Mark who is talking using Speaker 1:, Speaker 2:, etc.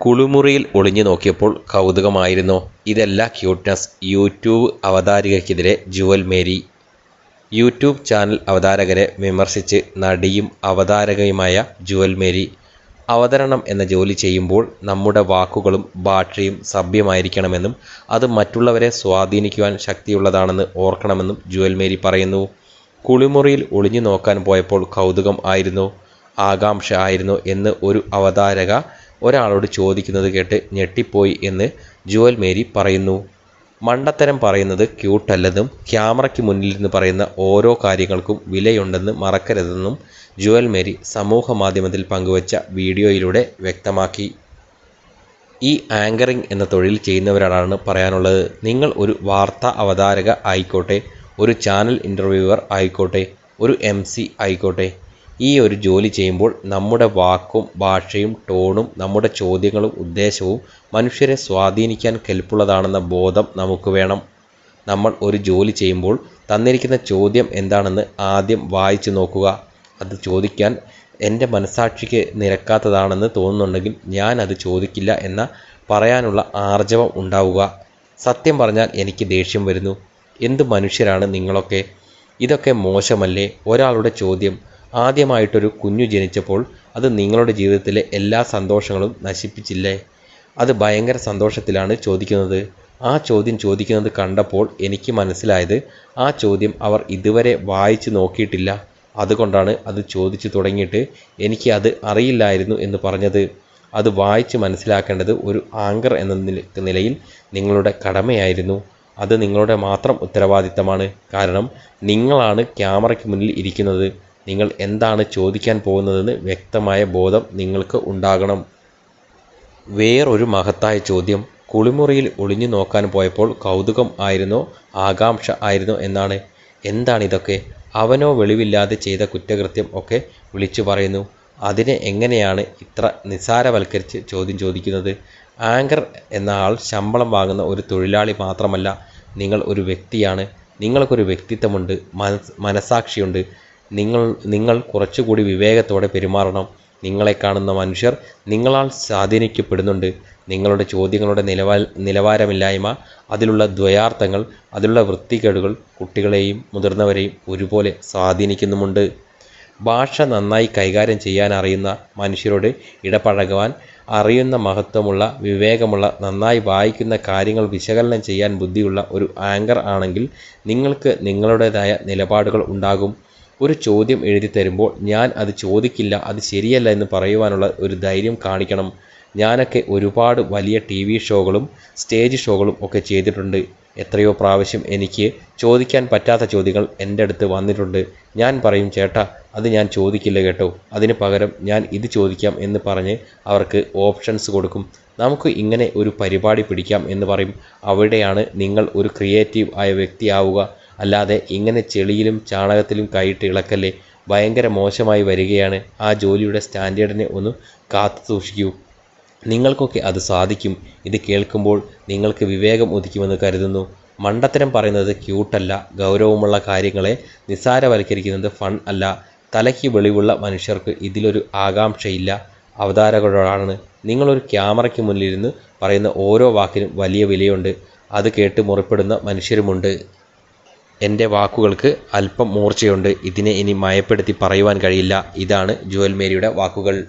Speaker 1: കുളിമുറിയിൽ ഒളിഞ്ഞു നോക്കിയപ്പോൾ കൗതുകമായിരുന്നു. ഇതല്ല ക്യൂട്ട്നെസ് യൂട്യൂബ് അവതാരികയ്ക്കെതിരെ ജുവൽ മേരി. യൂട്യൂബ് ചാനൽ അവതാരകരെ വിമർശിച്ച് നടിയും അവതാരകയുമായ ജുവൽ മേരി. അവതരണം എന്ന ജോലി ചെയ്യുമ്പോൾ നമ്മുടെ വാക്കുകളും ഭാഷയും സഭ്യമായിരിക്കണമെന്നും അത് മറ്റുള്ളവരെ സ്വാധീനിക്കുവാൻ ശക്തിയുള്ളതാണെന്ന് ഓർക്കണമെന്നും ജുവൽ മേരി പറയുന്നു. കുളിമുറിയിൽ ഒളിഞ്ഞു നോക്കാൻ പോയപ്പോൾ കൗതുകം ആയിരുന്നു. ആകാംക്ഷ ആയിരുന്നു എന്ന് ഒരു അവതാരക ഒരാളോട് ചോദിക്കുന്നത് കേട്ട് ഞെട്ടിപ്പോയി എന്ന് ജുവൽ മേരി പറയുന്നു. മണ്ടത്തരം പറയുന്നത് ക്യൂട്ടല്ലെന്നും ക്യാമറയ്ക്ക് മുന്നിൽ നിന്ന് പറയുന്ന ഓരോ കാര്യങ്ങൾക്കും വിലയുണ്ടെന്ന് മറക്കരുതെന്നും ജുവൽ മേരി സമൂഹ മാധ്യമത്തിൽ പങ്കുവച്ച വീഡിയോയിലൂടെ വ്യക്തമാക്കി. ഈ ആങ്കറിംഗ് എന്ന തൊഴിൽ ചെയ്യുന്നവരാണ് പറയാനുള്ളത്. നിങ്ങൾ ഒരു വാർത്താ അവതാരക ആയിക്കോട്ടെ ഒരു ചാനൽ ഇന്റർവ്യൂവർ ആയിക്കോട്ടെ ഒരു എം ആയിക്കോട്ടെ ഈ ഒരു ജോലി ചെയ്യുമ്പോൾ നമ്മുടെ വാക്കും ഭാഷയും ടോണും നമ്മുടെ ചോദ്യങ്ങളും ഉദ്ദേശവും മനുഷ്യരെ സ്വാധീനിക്കാൻ കെൽപ്പുള്ളതാണെന്ന ബോധം നമുക്ക് വേണം. നമ്മൾ ഒരു ജോലി ചെയ്യുമ്പോൾ തന്നിരിക്കുന്ന ചോദ്യം എന്താണെന്ന് ആദ്യം വായിച്ചു നോക്കുക. അത് ചോദിക്കാൻ എന്റെ മനസാക്ഷിക്ക് നിരക്കാത്തതാണെന്ന് തോന്നുന്നുണ്ടെങ്കിൽ ഞാൻ അത് ചോദിക്കില്ല എന്ന പറയാനുള്ള ആർജവം ഉണ്ടാവുക. സത്യം പറഞ്ഞാൽ എനിക്ക് ദേഷ്യം വരുന്നു. എന്ത് മനുഷ്യരാണ് നിങ്ങളൊക്കെ? ഇതൊക്കെ മോശമല്ലേ? ഒരാളുടെ ചോദ്യം ആദ്യമായിട്ടൊരു കുഞ്ഞു ജനിച്ചപ്പോൾ അത് നിങ്ങളുടെ ജീവിതത്തിലെ എല്ലാ സന്തോഷങ്ങളും നശിപ്പിച്ചില്ലേ? അത് ഭയങ്കര സന്തോഷത്തിലാണ് ചോദിക്കുന്നത്. ആ ചോദ്യം ചോദിക്കുന്നത് കണ്ടപ്പോൾ എനിക്ക് മനസ്സിലായത് ആ ചോദ്യം അവർ ഇതുവരെ വായിച്ചു നോക്കിയിട്ടില്ല. അതുകൊണ്ടാണ് അത് ചോദിച്ചു തുടങ്ങിയിട്ട് എനിക്ക് അത് അറിയില്ലായിരുന്നു എന്ന് പറഞ്ഞത്. അത് വായിച്ച് മനസ്സിലാക്കേണ്ടത് ഒരു ആങ്കർ എന്ന നിലയിൽ നിങ്ങളുടെ കടമയായിരുന്നു. അത് നിങ്ങളുടെ മാത്രം ഉത്തരവാദിത്തമാണ്. കാരണം നിങ്ങളാണ് ക്യാമറയ്ക്ക് മുന്നിൽ ഇരിക്കുന്നത്. നിങ്ങൾ എന്താണ് ചോദിക്കാൻ പോകുന്നതെന്ന് വ്യക്തമായ ബോധം നിങ്ങൾക്ക് ഉണ്ടാകണം. വേറൊരു മഹത്തായ ചോദ്യം കുളിമുറിയിൽ ഒളിഞ്ഞു നോക്കാൻ പോയപ്പോൾ കൗതുകം ആയിരുന്നോ ആകാംക്ഷ ആയിരുന്നോ എന്നാണ്. എന്താണിതൊക്കെ അവനോ വെളിവില്ലാതെ ചെയ്ത കുറ്റകൃത്യം ഒക്കെ വിളിച്ചു പറയുന്നു. അതിനെ എങ്ങനെയാണ് ഇത്ര നിസാരവൽക്കരിച്ച് ചോദ്യം ചോദിക്കുന്നത്? ആങ്കർ എന്ന ആൾ ശമ്പളം വാങ്ങുന്ന ഒരു തൊഴിലാളി മാത്രമല്ല നിങ്ങൾ ഒരു വ്യക്തിയാണ്. നിങ്ങൾക്കൊരു വ്യക്തിത്വമുണ്ട് മനസ് മനസാക്ഷിയുണ്ട്. നിങ്ങൾ നിങ്ങൾ കുറച്ചുകൂടി വിവേകത്തോടെ പെരുമാറണം. നിങ്ങളെ കാണുന്ന മനുഷ്യർ നിങ്ങളാൽ സ്വാധീനിക്കപ്പെടുന്നുണ്ട്. നിങ്ങളുടെ ചോദ്യങ്ങളുടെ നിലവാ നിലവാരമില്ലായ്മ അതിലുള്ള ദ്വയാർത്ഥങ്ങൾ അതിലുള്ള വൃത്തികേടുകൾ കുട്ടികളെയും മുതിർന്നവരെയും ഒരുപോലെ സ്വാധീനിക്കുന്നുമുണ്ട്. ഭാഷ നന്നായി കൈകാര്യം ചെയ്യാൻ അറിയുന്ന മനുഷ്യരോട് ഇടപഴകുവാൻ അറിയുന്ന മഹത്വമുള്ള വിവേകമുള്ള നന്നായി വായിക്കുന്ന കാര്യങ്ങൾ വിശകലനം ചെയ്യാൻ ബുദ്ധിയുള്ള ഒരു ആങ്കർ ആണെങ്കിൽ നിങ്ങൾക്ക് നിങ്ങളുടേതായ നിലപാടുകൾ ഉണ്ടാകും. ഒരു ചോദ്യം എഴുതി തരുമ്പോൾ ഞാൻ അത് ചോദിക്കില്ല അത് ശരിയല്ല എന്ന് പറയുവാനുള്ള ഒരു ധൈര്യം കാണിക്കണം. ഞാനൊക്കെ ഒരുപാട് വലിയ ടി വി ഷോകളും സ്റ്റേജ് ഷോകളും ഒക്കെ ചെയ്തിട്ടുണ്ട്. എത്രയോ പ്രാവശ്യം എനിക്ക് ചോദിക്കാൻ പറ്റാത്ത ചോദ്യങ്ങൾ എന്റെ അടുത്ത് വന്നിട്ടുണ്ട്. ഞാൻ പറയും ചേട്ടാ അത് ഞാൻ ചോദിക്കില്ല കേട്ടോ. അതിന് പകരം ഞാൻ ഇത് ചോദിക്കാം എന്ന് പറഞ്ഞ് അവർക്ക് ഓപ്ഷൻസ് കൊടുക്കും. നമുക്ക് ഇങ്ങനെ ഒരു പരിപാടി പിടിക്കാം എന്ന് പറയും. അവിടെയാണ് നിങ്ങൾ ഒരു ക്രിയേറ്റീവ് ആയ വ്യക്തിയാവുക. അല്ലാതെ ഇങ്ങനെ ചെളിയിലും ചാണകത്തിലും കൈയിട്ട് ഇളക്കല്ലേ ഭയങ്കര മോശമായി വരികയാണ്. ആ ജോലിയുടെ സ്റ്റാൻഡേർഡിനെ ഒന്ന് കാത്തു സൂക്ഷിക്കൂ. നിങ്ങൾക്കൊക്കെ അത് സാധിക്കും. ഇത് കേൾക്കുമ്പോൾ നിങ്ങൾക്ക് വിവേകം ഉദിക്കുമെന്ന് കരുതുന്നു. മണ്ടത്തരം പറയുന്നത് ക്യൂട്ടല്ല. ഗൗരവമുള്ള കാര്യങ്ങളെ നിസ്സാരവൽക്കരിക്കുന്നത് ഫൺ അല്ല. തലയ്ക്ക് വെളിവുള്ള മനുഷ്യർക്ക് ഇതിലൊരു ആകാംക്ഷയില്ല. അവതാരകളാണ് നിങ്ങളൊരു ക്യാമറയ്ക്ക് മുന്നിലിരുന്ന് പറയുന്ന ഓരോ വാക്കിനും വലിയ വിലയുണ്ട്. അത് കേട്ട് മുറിപ്പെടുന്ന മനുഷ്യരുമുണ്ട്. എന്റെ വാക്കുകൾക്ക് അല്പം മൂർച്ചയുണ്ട്. ഇതിനെ ഇനി മയപ്പെടുത്തി പറയുവാൻ കഴിയില്ല. ഇതാണ് ജുവൽ മേരിയുടെ വാക്കുകൾ.